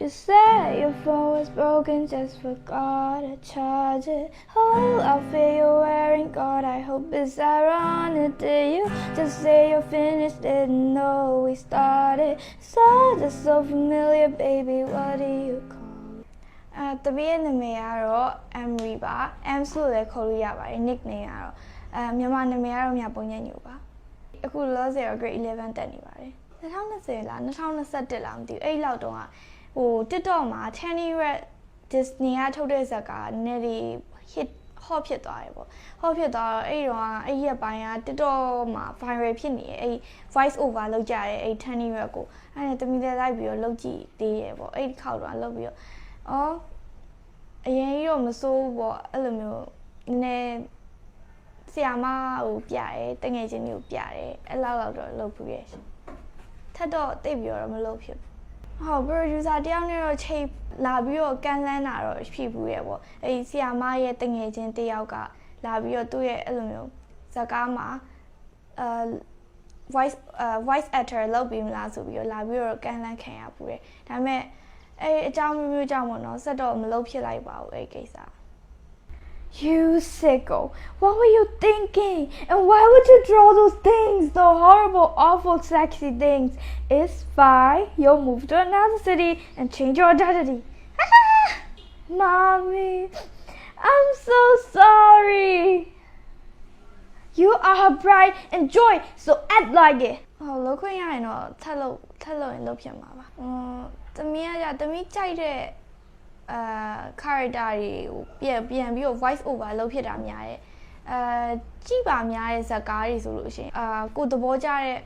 You said your phone was broken, just forgot to charge it. Oh, outfit you're wearing, God, I hope it's ironic. Did you just say you're finished? Didn't know we started. So just so familiar, baby. What do you call it? အဲတပည့်ရဲ့နာမည်ကတော့ Emery ပါ M ဆိုလည်းခေါ်လို့ရပါတယ် nickname ကတော့အဲမြန်မာနာမည်ကတော့မြပုံညံ့ညိုပါအခုလောဆယ်တော့ grade 11တက်နေပါတယ်2020လား2021လားမသိဘူးအဲ့ဒီလောက်တုန်းက ဟို TikTok မှာ Tiny Red Disney ကထုတ်တဲ့ဇာတ်ကနည်းနည်းလေး hit hot ဖြစ်သွားတယ်ပေါ့ hot ဖြစ်သွားတော့အဲ့ဒီတော့ကအဲ့ဒီရက်ပိုင်းက TikTok မှာ viral ဖြစ်နေတယ်အဲ့ voice over လုပ်ကြတယ်အဲ့ Tiny Red ကိုအဲ့ဒါတမီလေးလိုက်ပြီးတော့လုပ်ကြည့်သေးရပေါ့အဲ့ဒီတစ်ခေါက်တော့လုပ်ပြီးတော့အော်အရင်ကြီးတော့မစိုးဘူးပေါ့အဲ့လိုမျိုးနည်းနည်းဆီယာမဟိုပြရဲတငယ်ချင်းတွေကိုပြရဲအဲ့လောက်လောက်တော့လုပ်ပြီးရရှင်ထပ်တော့တိတ်ပြီးတော့မလုပ်ဖြစ်ဘူး ဟုတ် producer တယောက်နဲ့တော့ချိန်လာပြီးတော့ကန်ဆန်းတာတော့ဖြစ်ဘူးရဲ့ပေါ့အဲ့ဆီယာမရဲ့တငယ်ချင်းတယောက်ကလာပြီးတော့သူ့ရဲ့အဲ့လိုမျိုးဇာကားမှာအာ voice အာ voice actor လုပ်ပြီးမလားဆိုပြီးတော့လာပြီးတော့ကန်လန်းခံရပူတယ်ဒါပေမဲ့အဲ့အကြောင်းမျိုးမျိုးကြောင့်ပေါ့နော်ဆက်တော့မလုပ်ဖြစ်လိုက်ပါဘူးအဲ့ကိစ္စ You sicko. What were you thinking? And why would you draw those things? The horrible, awful, sexy things. It's fine. You'll move to another city and change your identity. Mommy, I'm so sorry. You are her bride and joy, so act like it. ဟောလောက်ခွင့်ရရင်တော့ထပ်လို့ထပ်လို့ရင်လုပ်ဖြစ်မှာပါ။အင်းသမီးကကြသမီးကြိုက်တဲ့ အာ character တွေကိုပြန်ပြန်ပြီးတော့ voice over လုပ်ဖြစ်တာများရဲ့။အဲကြည့်ပါများတဲ့ဇာတ်ကားတွေဆိုလို့ရှိရင်အာကိုယ်သဘောကျတဲ့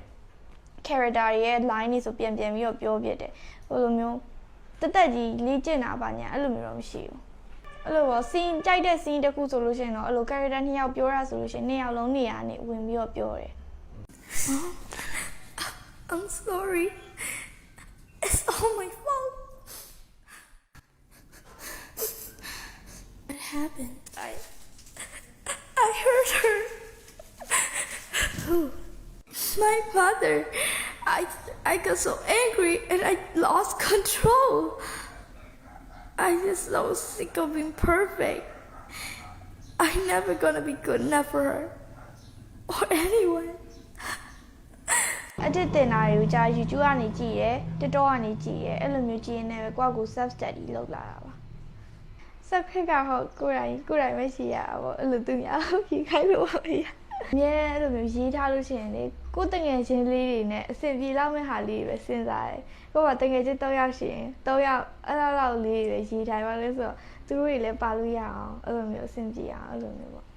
character တွေရဲ့ line တွေဆိုပြန်ပြန်ပြီးတော့ပြောပြတယ်။ဟိုလိုမျိုးတက်တက်ကြီးလေ့ကျင့်တာပါညာအဲ့လိုမျိုးတော့မရှိဘူး။အဲ့လိုပေါ့ scene ကြိုက်တဲ့ scene တစ်ခုဆိုလို့ရှိရင်တော့အဲ့လို character နှစ်ယောက်ပြောတာဆိုလို့ရှိရင်နှစ်ယောက်လုံးနေရာနေဝင်ပြီးတော့ပြောတယ်။ I'm sorry. Who? My mother. I I got so angry and I lost control. I just so sick of being perfect. I'm never gonna be good enough for her or anyone. အတစ်တင်တာတွေကိုကြာ YouTube ကနေကြည့်ရယ် TikTok ကနေကြည့်ရယ်အဲ့လိုမျိုးကြည့်ရင်လည်းကိုယ့်ကို self study လုပ်လာတာပါ self ခက်ကဟုတ်ကိုယ်တိုင်ကိုယ်တိုင်ပဲရှိရတာပေါ့အဲ့လိုသူများဖြေခိုင်းလို့ပါပဲ အမြဲအဲ့လိုမျိုးရေးထားလို့ရှိရင်လေကိုယ်တငယ်ချင်းလေးတွေနဲ့အဆင်ပြေလောက်မဲ့ဟာလေးတွေပဲစဉ်းစားတယ်ကိုယ်ကတငယ်ချင်း၃ယောက်ရှိရင်၃ယောက်အဲ့လောက်လောက်လေးတွေပဲရေးထားပါလဲဆိုတော့သူတို့တွေလည်းပါလို့ရအောင်အဲ့လိုမျိုးအဆင်ပြေအောင်အဲ့လိုမျိုးပေါ့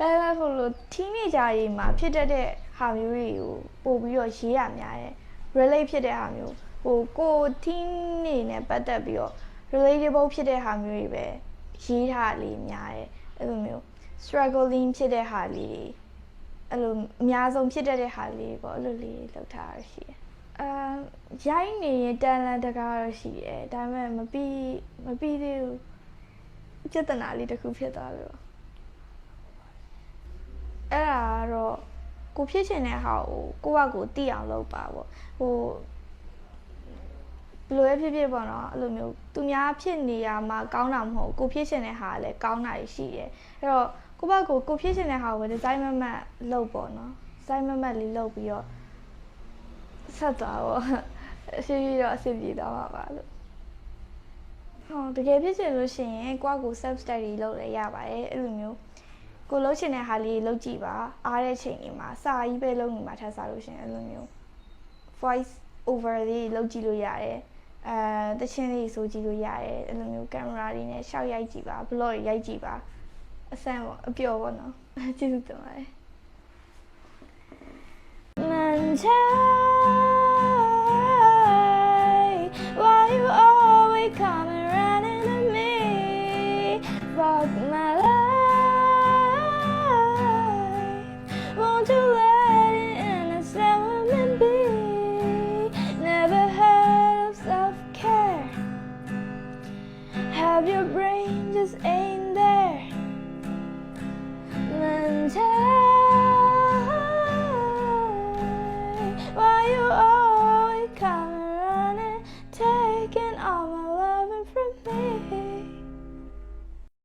အဲဒါဆိုလို့ teenager ရေးမှာဖြစ်တတ်တဲ့ဟာမျိုးတွေကိုပို့ပြီးတော့ရေးရများတယ် relate ဖြစ်တဲ့ဟာမျိုးဟိုကို teen နေနဲ့ပတ်သက်ပြီးတော့ relatable ဖြစ်တဲ့ဟာမျိုးတွေပဲရေးထားလေးများတယ်အဲ့လိုမျိုး struggling ဖြစ်တဲ့ဟာလေးတွေအဲ့လိုအများဆုံးဖြစ်တတ်တဲ့ဟာလေးတွေပေါ့အဲ့လိုလေးလောက်ထားရရှိတယ်အာရိုင်းနေရင်တန်လန်တကားတော့ရှိတယ်ဒါပေမဲ့မပြီးမပြီးသေးဘူးပြဿနာလေးတစ်ခုဖြစ်သွားပြီပေါ့အဲ့ဒါကတော့ကိုဖြစ်ချင်တဲ့ဟာကိုကိုကကိုသိအောင်လုပ်ပါပေါ့ဟိုဘယ်လိုပဲဖြစ်ဖြစ်ပေါ့နော်အဲ့လိုမျိုးသူများဖြစ်နေရမှာကောင်းတာမဟုတ်ကိုဖြစ်ချင်တဲ့ဟာကလည်းကောင်းတာရှိတယ်အဲ့တော့ ကိုဘကကိုကိုဖြစ်ချင်တဲ့ဟာကိုဒီဇိုင်းမမတ်လုပ်ပေါ့နော်ဒီဇိုင်းမမတ်လေးလုပ်ပြီးတော့ဆက်သွားပေါ့အစီအစီတော့အစီအပြေသွားပါပါလို့ဟောတကယ်ဖြစ်ချင်လို့ရှိရင်ကိုကကို self study လုပ်လည်းရပါတယ်အဲ့လိုမျိုးကိုလှုပ်ချင်တဲ့ဟာလေးလှုပ်ကြည့်ပါအားတဲ့ချိန်တွေမှာစာကြီးပဲလုပ်နေမှာထပ်စားလို့ရှရင်အဲ့လိုမျိုး voice over လေးလှုပ်ကြည့်လို့ရတယ်အဲတချင်းလေးဆိုကြည့်လို့ရတယ်အဲ့လိုမျိုးကင်မရာလေးနဲ့ရှောက်ရိုက်ကြည့်ပါ blog ရိုက်ကြည့်ပါ Sen Björn why you always coming running to me? Fuck my life. Won't you let it in innocent woman be? Never heard of self care. Have your brain just ache?